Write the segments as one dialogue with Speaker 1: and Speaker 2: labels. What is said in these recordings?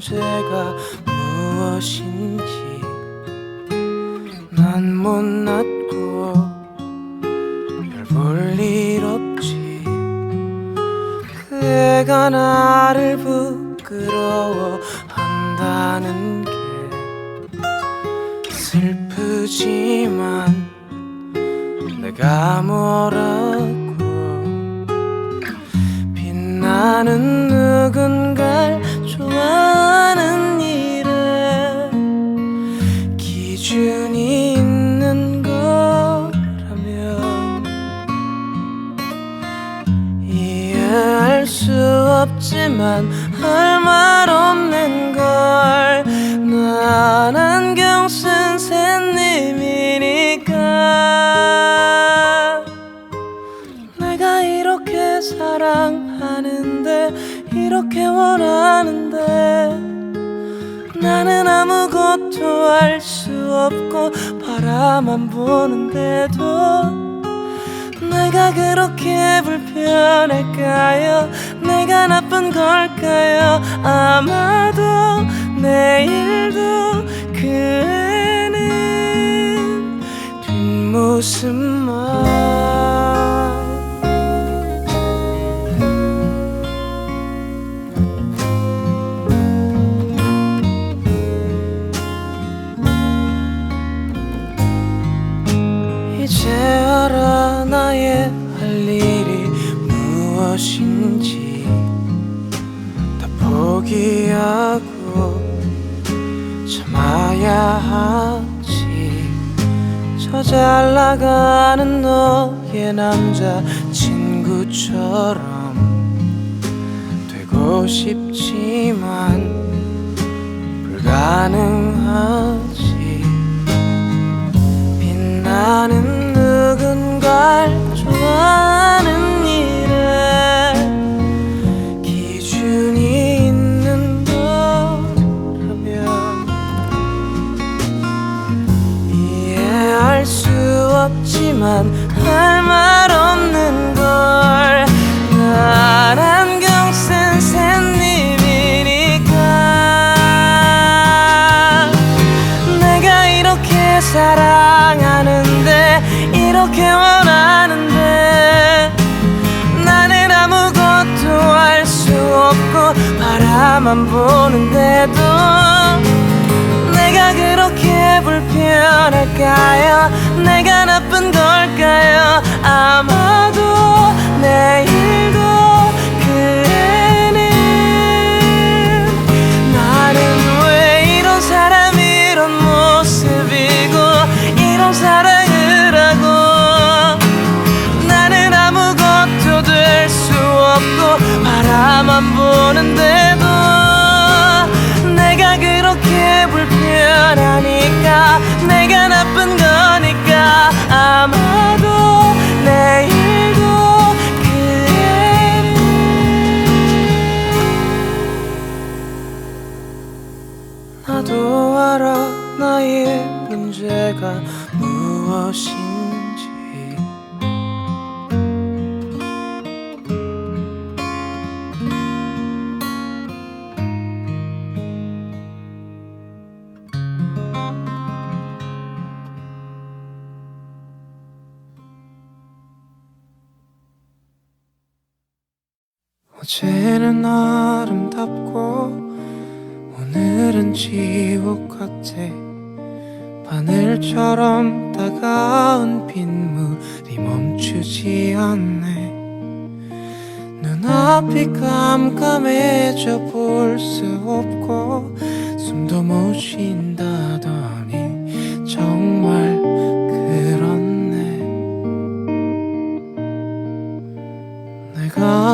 Speaker 1: 这个永恒 너만 보는데도 내가 그렇게 불편할까요? 내가 나쁜 걸까요? 아 吧木偶戏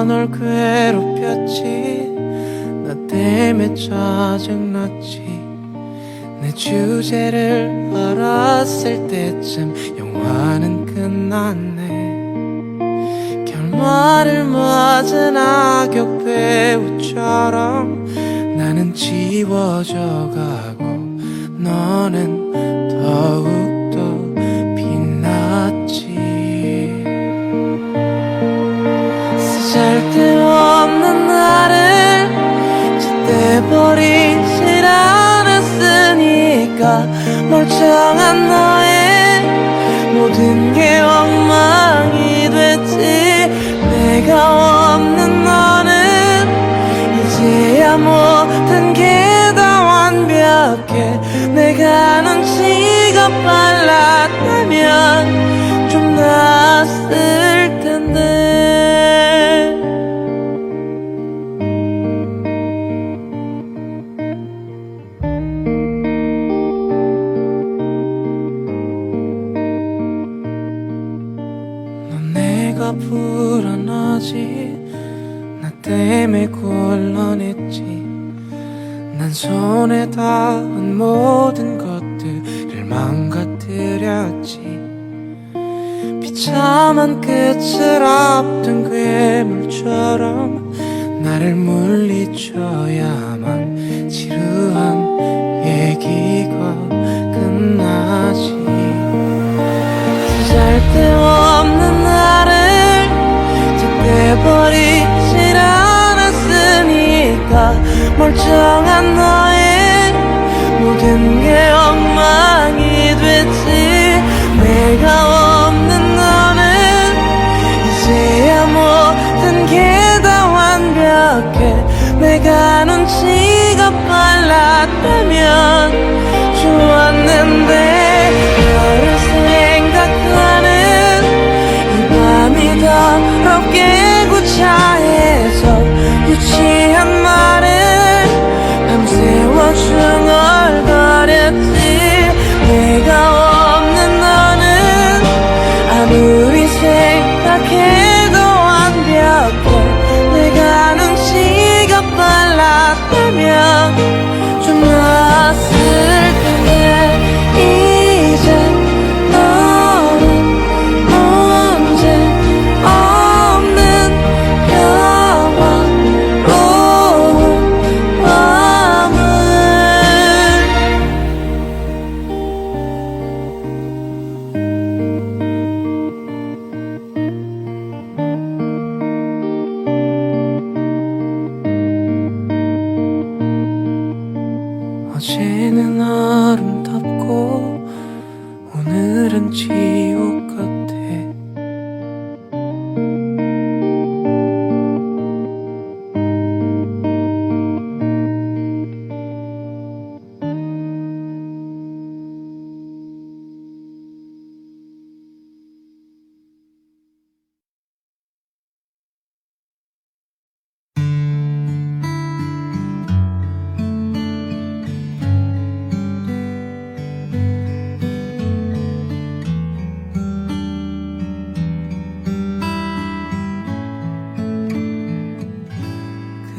Speaker 1: 널 괴롭혔지. 나 때문에 짜증났지. 내 주제를 알았을 때쯤 영화는 끝났네. 결말을 맞은 악역 배우처럼 나는 지워져가고 너는 더욱 나를 짓대버리진 않았으니까 멀쩡한 너의 모든 게 엉망이 됐지. 내가 없는 너는 이제야 모든 게 다 완벽해. 내가 눈치가 빨랐다면 손에 닿은 모든 것들을 망가뜨렸지. 비참한 끝을 앞둔 괴물처럼 나를 물리쳐야만 지루한 얘기가 끝나지. 쓸데없는 나를 제때버리 멀쩡한 너의 모든 게 엉망이 됐지. 내가 없는 너는 이제야 모든 게 다 완벽해. 내가 눈치가 빨랐다면 좋았는데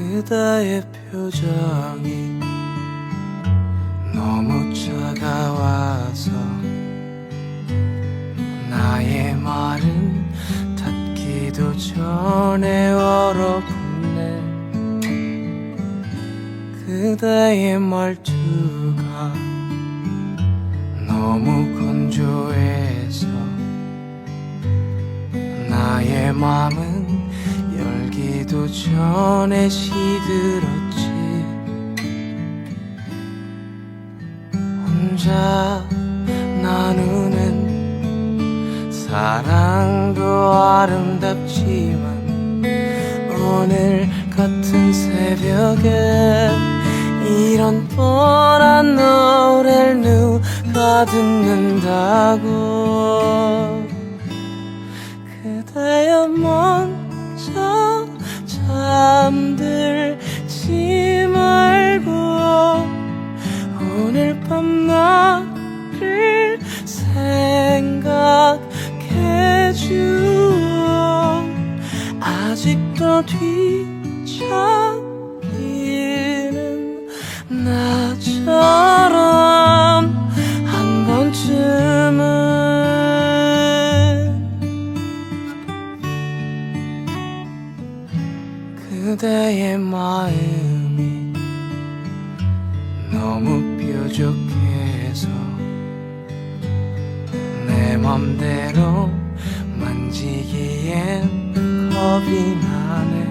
Speaker 1: 그대의 표정이 너무 차가워서 나의 말은 닿기도 전에 얼어붙네. 그대의 말투가 너무 건조해서 나의 열 기도 전에 시들었지. 혼자 나누는 사랑도 아름답지만 오늘 같은 새벽에 이런 뻔한 노래를 누가 듣는다고. 그대여 먼저 잠들지 말고 오늘 밤 나를 생각해줘 아직도 뒤척이는 나처럼 그대의 마음이 너무 뾰족해서 내 맘대로 만지기엔 겁이 나네.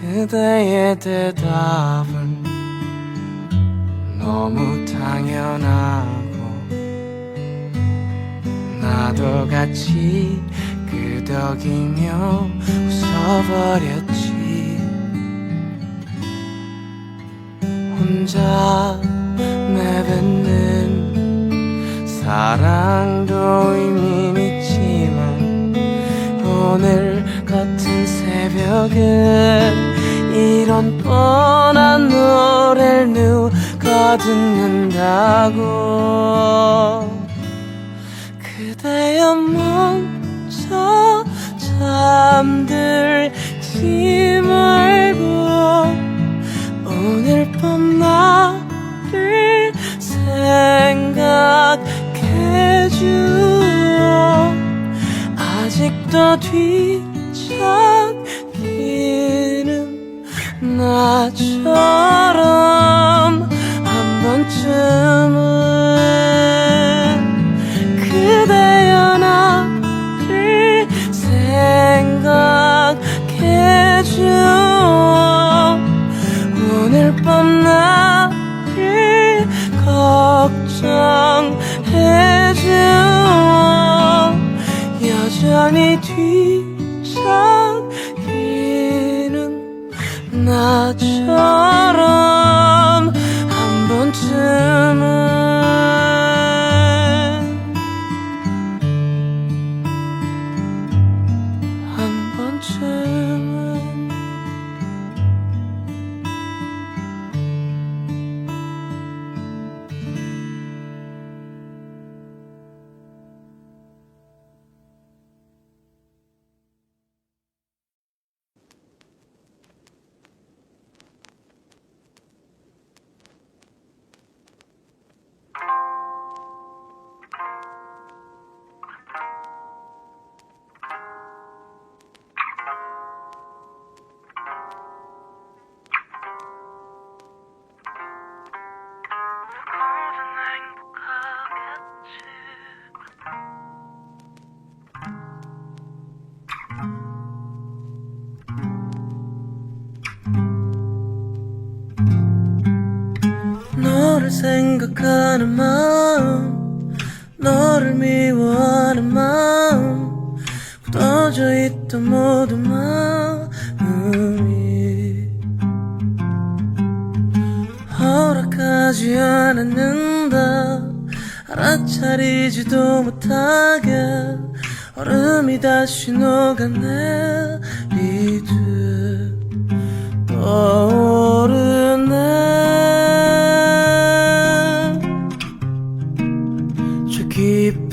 Speaker 1: 그대의 대답은 너무 당연하고 나도 같이 끄덕이며 웃어버렸지. 혼자 내뱉는 사랑도 의미 있지만 오늘 같은 새벽은 이런 뻔한 노래를 누가 듣는다고. 그대여 먼저 잠들지 말고 오늘 밤 나를 생각해줘 아직도 뒤척이는 나처럼 한 번쯤은 생각하는 마음 너를 미워하는 마음 굳어져 있던 모든 마음이 허락하지 않았는다 알아차리지도 못하게 얼음이 다시 녹아내리듯 떠오르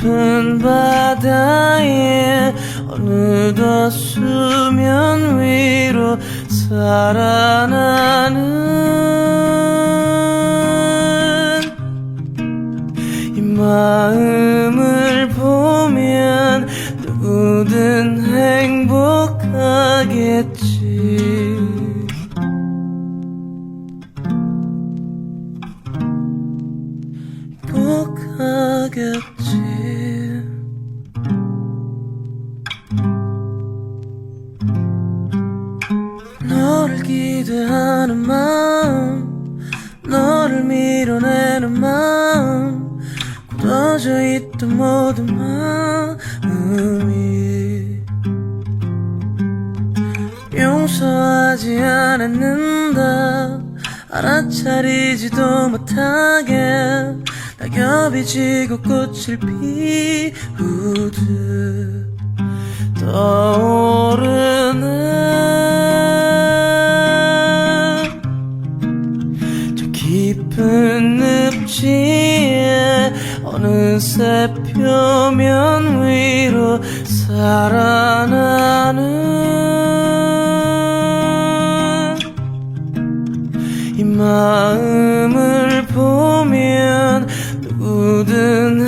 Speaker 1: 깊은 바다에 어느덧 수면 위로 살아나는 이 마음을 보면 누구든 행복하겠지 밀어내는 마음 굳어져 있던 모든 마음이 용서하지 않았는다 알아차리지도 못하게 낙엽이 지고 꽃을 피우듯 떠오르네 깊은 늪지에 어느새 표면 위로 살아나는 이 마음을 보면 누구든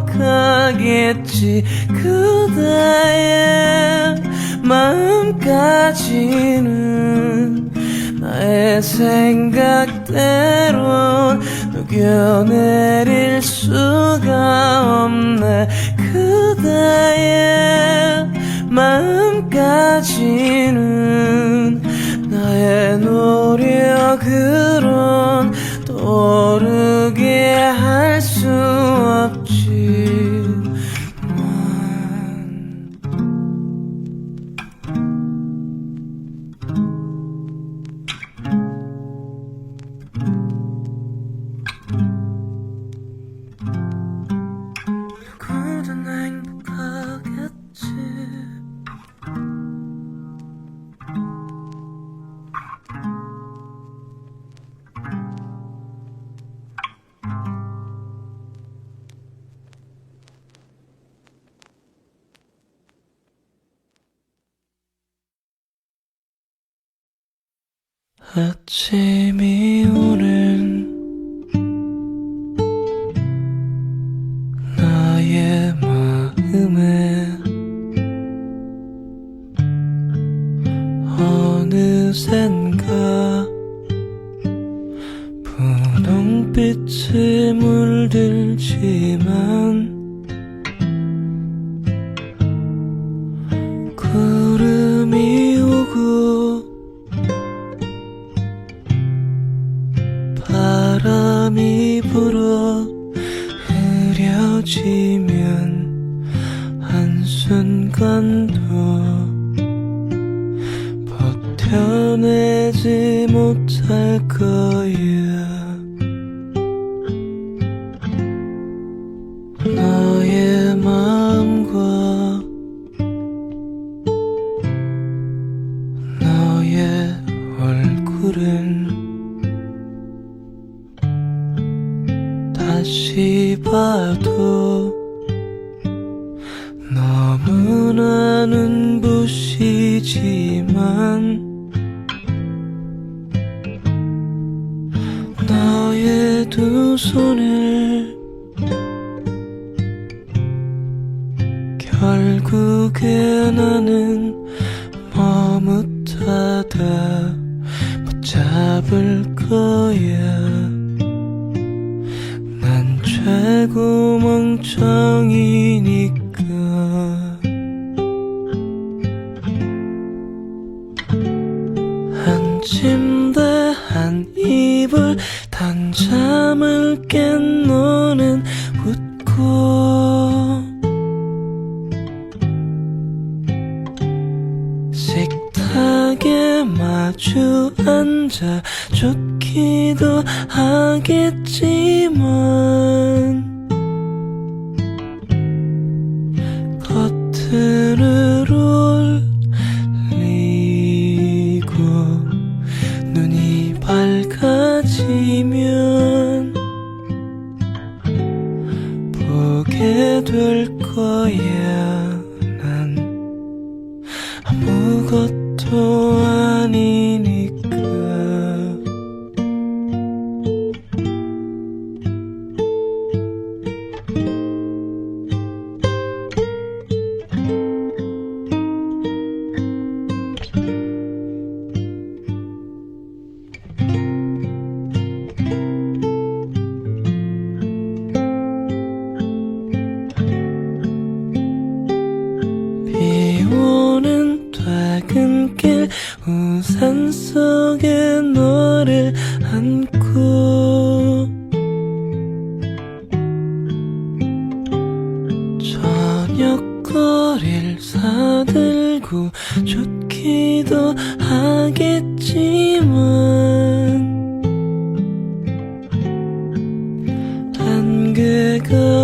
Speaker 1: 행복하겠지 그대의 마음까지는 생각대로 녹여내릴 수가 없네. 그대의 마음까지는 나의 노력으로 떠오르게 아침이 오는 나의 마음에 어느샌가 분홍빛에 물들지만 다시 봐도 너무나 눈부시지만 너의 두 손에 침대 한 이불 단 잠을 깬 너는 웃고. 식탁에 마주 앉아 좋기도 하겠지만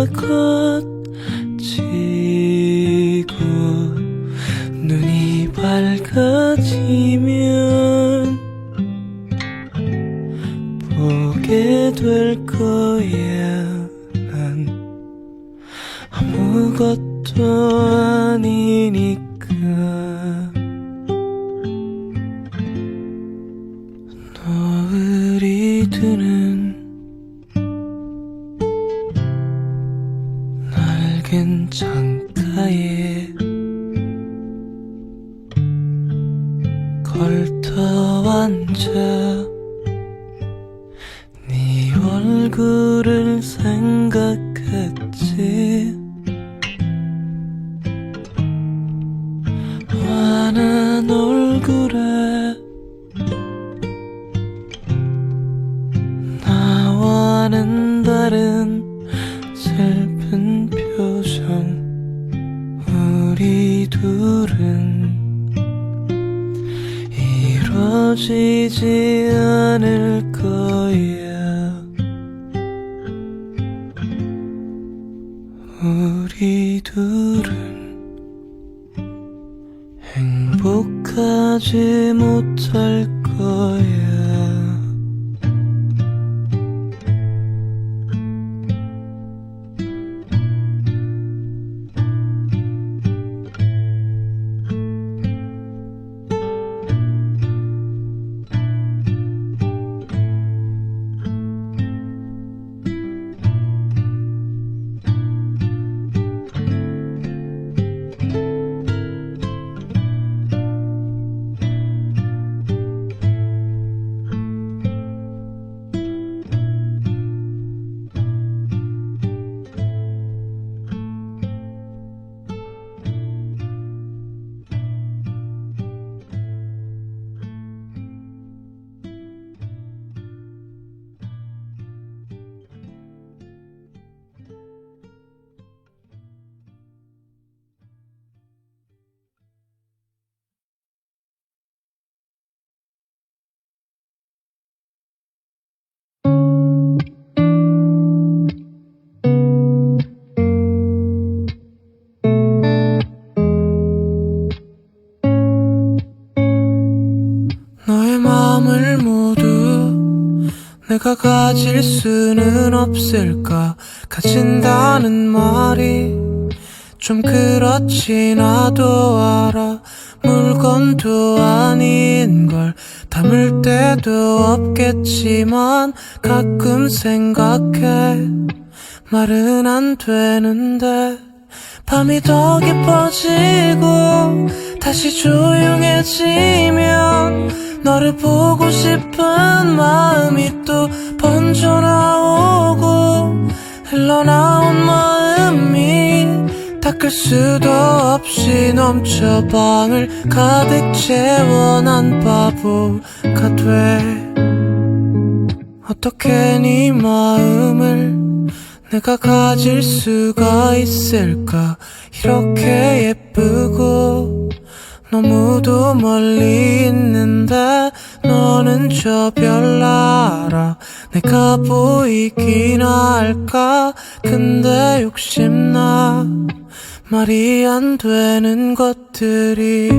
Speaker 1: could 그를 생 수는 없을까 가진다는 말이 좀 그렇지 나도 알아. 물건도 아닌 걸 담을 때도 없겠지만 가끔 생각해. 말은 안 되는데 밤이 더 깊어지고 다시 조용해지면 너를 보고 싶은 마음이 또 번져나오고 흘러나온 마음이 닦을 수도 없이 넘쳐 방을 가득 채워 난 바보가 돼 어떻게 네 마음을 내가 가질 수가 있을까? 이렇게 예쁘고 너무도 멀리 있는데 너는 저별 알아. 내가 보이긴 할까? 근데 욕심나. 말이 안 되는 것들이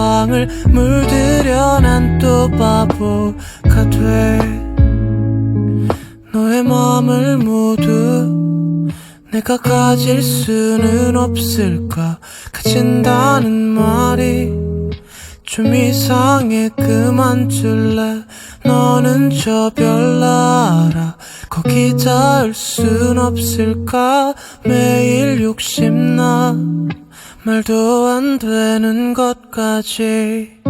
Speaker 1: 방을 물들여 난 또 바보가 돼. 너의 마음을 모두 내가 가질 수는 없을까? 가진다는 말이 좀 이상해. 그만둘래. 너는 저별 알아 거기 닿을 순 없을까? 매일 욕심나 말도 안 되는 것까지